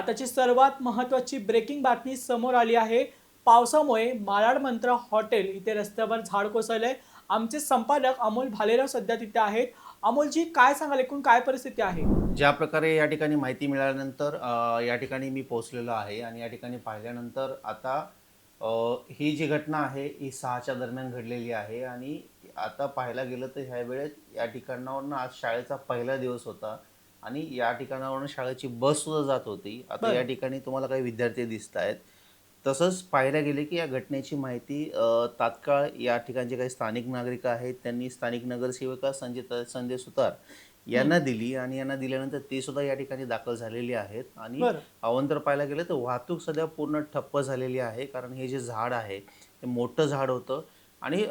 आताची सर्वात महत्त्वाची ब्रेकिंग बातमी समोर आली आहे. पावसामुळे मालाड मंत्र हॉटेल इथे रस्त्यावर झाड कोसळलंय. आमचे संपादक अमोल भालेराव सध्या तिथे आहेत. अमोलजी काय सांगाल? एकूण काय परिस्थिती आहे? ज्या प्रकारे या ठिकाणी माहिती मिळाल्यानंतर या ठिकाणी मी पोहोचलेलो आहे आणि या ठिकाणी पाहिल्यानंतर आता ही जी घटना आहे ही सहाच्या दरम्यान घडलेली आहे आणि आता पाहायला गेलं तर ह्या वेळेत या ठिकाणावरनं आज शाळेचा पहिला दिवस होता. आणि या ठिकाणावरून शाळेची बस सुद्धा जात होती. आता. या ठिकाणी तुम्हाला काही विद्यार्थी दिसत आहेत तसंच पाहायला गेले की या घटनेची माहिती तात्काळ या ठिकाणचे काही स्थानिक नागरिक आहेत. त्यांनी स्थानिक नगरसेविका संजय संजय सुतार यांना दिली आणि यांना दिल्यानंतर ते सुद्धा या ठिकाणी दाखल झालेली आहेत. आणि. अवंतर पाहायला गेलं तर वाहतूक सध्या पूर्ण ठप्प झालेली आहे. कारण हे जे झाड आहे ते मोठं झाड होतं. आणि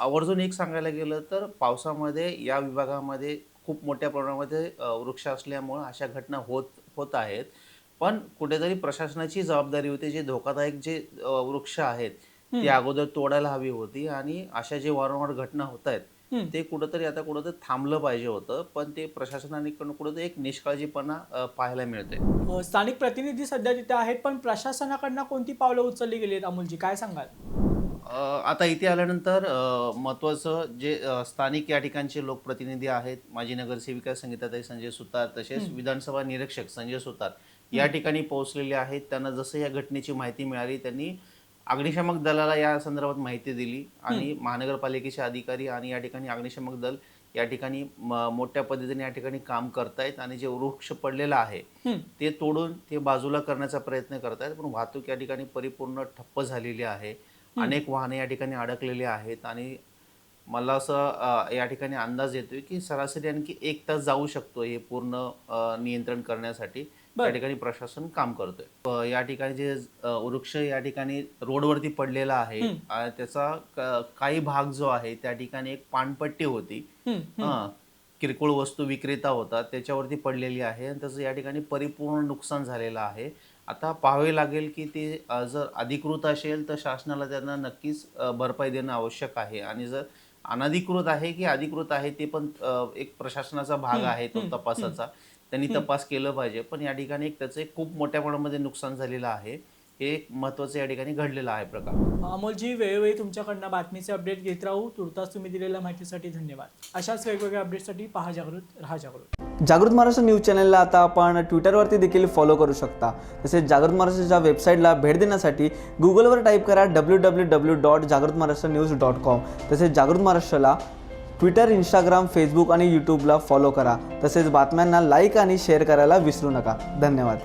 आवर्जून एक सांगायला गेलं तर पावसामध्ये या विभागामध्ये खूप मोठ्या प्रमाणामध्ये वृक्ष असल्यामुळं अशा घटना होत होत आहेत. पण कुठेतरी प्रशासनाची जबाबदारी होती जे धोकादायक जे वृक्ष आहेत ते अगोदर तोडायला हवी होती आणि अशा जे वारंवार घटना होत आहेत. ते कुठंतरी आता कुठंतरी थांबलं पाहिजे होतं. पण ते प्रशासनाने कुठंतरी एक निष्काळजीपणा पाहायला मिळते स्थानिक प्रतिनिधी सध्या तिथे आहेत पण प्रशासनाकडनं कोणती पावलं उचलली गेली आहेत अमोलजी? काय सांगाल? आता इथे आल्यानंतर अ, महत्त्वाचं जे स्थानिक या ठिकाणचे लोकप्रतिनिधी आहेत माजी नगरसेविका संगीताताई संजय सुतार तसेच विधानसभा निरीक्षक संजय सुतार या ठिकाणी पोहोचलेले आहेत. त्यांना जसं या घटनेची माहिती मिळाली त्यांनी अग्निशामक दलाला या संदर्भात माहिती दिली आणि महानगरपालिकेचे अधिकारी आणि या ठिकाणी अग्निशामक दल या ठिकाणी मोठ्या पद्धतीने या ठिकाणी काम करतायत आणि जे वृक्ष पडलेलं आहे. ते तोडून ते बाजूला करण्याचा प्रयत्न करतायत पण वाहतूक या ठिकाणी परिपूर्ण ठप्प झालेली आहे. अनेक वाहने या ठिकाणी अडकलेली आहेत आणि मला असं या ठिकाणी अंदाज येतोय की सरासरी आणखी एक तास जाऊ शकतो हे पूर्ण नियंत्रण करण्यासाठी. या ठिकाणी प्रशासन काम करतोय. या ठिकाणी जे वृक्ष या ठिकाणी रोडवरती पडलेला आहे त्याचा काही भाग जो आहे त्या ठिकाणी एक पानपट्टी होती. हा. किरकोळ वस्तू विक्रेता होता त्याच्यावरती पडलेली आहे आणि त्याचं या ठिकाणी परिपूर्ण नुकसान झालेलं आहे. आता पाहावे लागेल की ते जर अधिकृत असेल तर शासनाला त्यांना नक्कीच भरपाई देणं आवश्यक आहे. आणि जर अनधिकृत आहे की अधिकृत आहे ते पण एक प्रशासनाचा भाग आहे तो तपासाचा. त्यांनी तपास केलं पाहिजे. पण या ठिकाणी एक त्याचं खूप मोठ्या प्रमाणामध्ये नुकसान झालेलं आहे. हे एक महत्वाचं या ठिकाणी घडलेलं आहे प्रकार. अमोलजी वेळोवेळी तुमच्याकडनं बातमीचे अपडेट घेत राहू. तुर्तास तुम्ही दिलेल्या माहितीसाठी धन्यवाद. अशाच वेगवेगळ्या अपडेटसाठी पहा जागृत राहा जागृत. जागृत महाराष्ट्र न्यूज चॅनलला आता आपण ट्विटरवरती देखील फॉलो करू शकता. तसेच जागृत महाराष्ट्राच्या वेबसाईटला भेट देण्यासाठी गुगलवर टाईप करा डब्ल्यू डब्ल्यू डब्ल्यू डॉट जागृत महाराष्ट्र न्यूज डॉट कॉम तसेच जागृत महाराष्ट्राला ट्विटर इंस्टाग्राम फेसबुक आणि यूट्यूबला फॉलो करा. तसेच बातम्यांना लाईक आणि शेअर करायला विसरू नका. धन्यवाद.